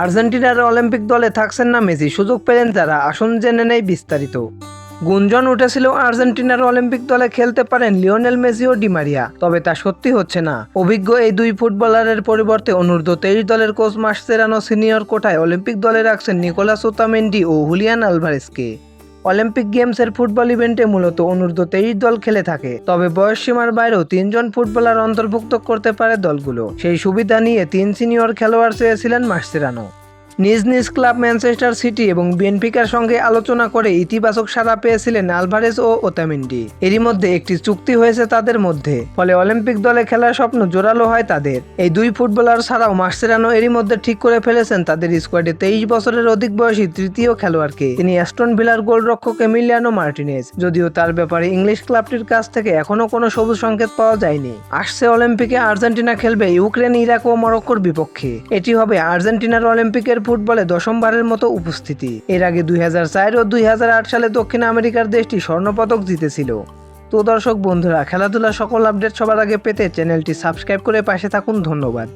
আর্জেন্টিনার অলিম্পিক দলে থাকছেন না মেসি। সুযোগ পেলেন তারা, আসন জেনে নেয় বিস্তারিত। গুঞ্জন উঠেছিল, আর্জেন্টিনার অলিম্পিক দলে খেলতে পারেন লিওনেল মেসি ও ডিমারিয়া, তবে তা সত্যি হচ্ছে না। অভিজ্ঞ এই দুই ফুটবলারের পরিবর্তে অনূর্ধ্ব তেইশ দলের কোচ মাসচেরানো সিনিয়র কোঠায় অলিম্পিক দলে রাখছেন নিকোলাস ওতামেন্ডি ও হুলিয়ান আলভারেসকে। অলিম্পিক গেমসের ফুটবল ইভেন্টে মূলত অনূর্ধ্ব তেইশ দল খেলে থাকে। তবে বয়স সীমার বাইরেও তিনজন ফুটবলার অন্তর্ভুক্ত করতে পারে দলগুলো। সেই সুবিধা নিয়ে তিন সিনিয়র খেলোয়াড় চেয়েছিলেন মাসচেরানো নিজ নিজ ক্লাব ম্যানচেস্টার সিটি এবং বিএনপিকার সঙ্গে আলোচনা করে ইতিবাচক সাড়া পেয়েছিলেন আলভারেজ ও ওতামিন্ডি। এরই মধ্যে একটি চুক্তি হয়েছে তাদের মধ্যে, ফলে অলিম্পিক দলে খেলার স্বপ্ন জোরালো হয় তাদের। এই দুই ফুটবলার ছাড়াও মার্সেরানো এরই মধ্যে ঠিক করে ফেলেছেন তাদের স্কোয়াডে তেইশ বছরের অধিক বয়সী তৃতীয় খেলোয়াড়কে। তিনি অ্যাস্টন ভিলার গোলরক্ষক এমিলিয়ানো মার্টিনেজ, যদিও তার ব্যাপারে ইংলিশ ক্লাবটির কাছ থেকে এখনও কোনো সবুজ সংকেত পাওয়া যায়নি। আসছে অলিম্পিকে আর্জেন্টিনা খেলবে ইউক্রেন, ইরাক ও মরক্কোর বিপক্ষে। এটি হবে আর্জেন্টিনার অলিম্পিকের ফুটবলে দশমবারের মতো উপস্থিতি। এর আগে দুই হাজার চার ও দুই হাজার আট সালে দক্ষিণ আমেরিকার দেশটি স্বর্ণপদক জিতেছিল। তো দর্শক বন্ধুরা, খেলাধুলা সকল আপডেট সবার আগে পেতে চ্যানেলটি সাবস্ক্রাইব করে পাশে থাকুন। ধন্যবাদ।